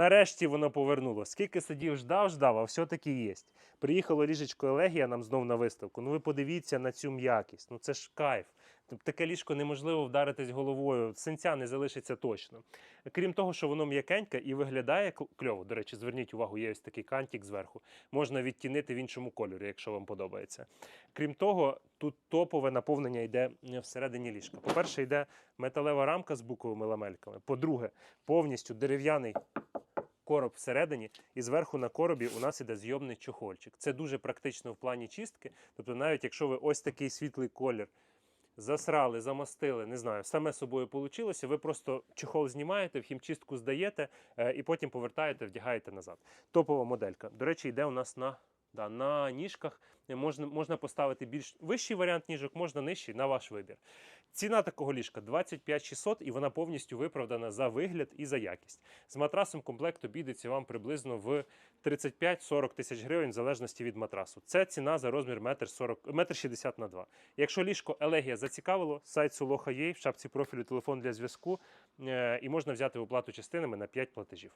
Нарешті воно повернуло. Скільки сидів, ждав, ждав, а все-таки є. Приїхало ліжечко Елегія нам знов на виставку. Ну ви подивіться на цю м'якість. Ну це ж кайф. Тобто Таке ліжко неможливо вдаритись головою, синця не залишиться точно. Крім того, що воно м'якеньке і виглядає кльово. До речі, зверніть увагу, є ось такий кантик зверху. Можна відтінити в іншому кольорі, якщо вам подобається. Крім того, тут топове наповнення йде е, всередині ліжка. По-перше, йде металева рамка з буковими ламельками. По-друге, повністю дерев'яний короб всередині, і зверху на коробі у нас іде зйомний чохольчик. Це дуже практично в плані чистки. Тобто, навіть якщо ви ось такий світлий колір засрали, замастили, не знаю, саме собою вийшло, ви просто чохол знімаєте, в хімчистку здаєте е, і потім повертаєте, вдягаєте назад. Топова моделька. До речі, йде у нас на. Да, на ніжках можна, можна поставити більш вищий варіант ніжок, можна нижчий на ваш вибір. Ціна такого ліжка 25 600 і вона повністю виправдана за вигляд і за якість. З матрасом комплект обійдеться вам приблизно в 35-40 тисяч гривень в залежності від матрасу. Це ціна за розмір 1,60 60 на 2. Якщо ліжко Елегія зацікавило, сайт Солоха є, в шапці профілю телефон для зв'язку, е, і можна взяти оплату частинами на 5 платежів.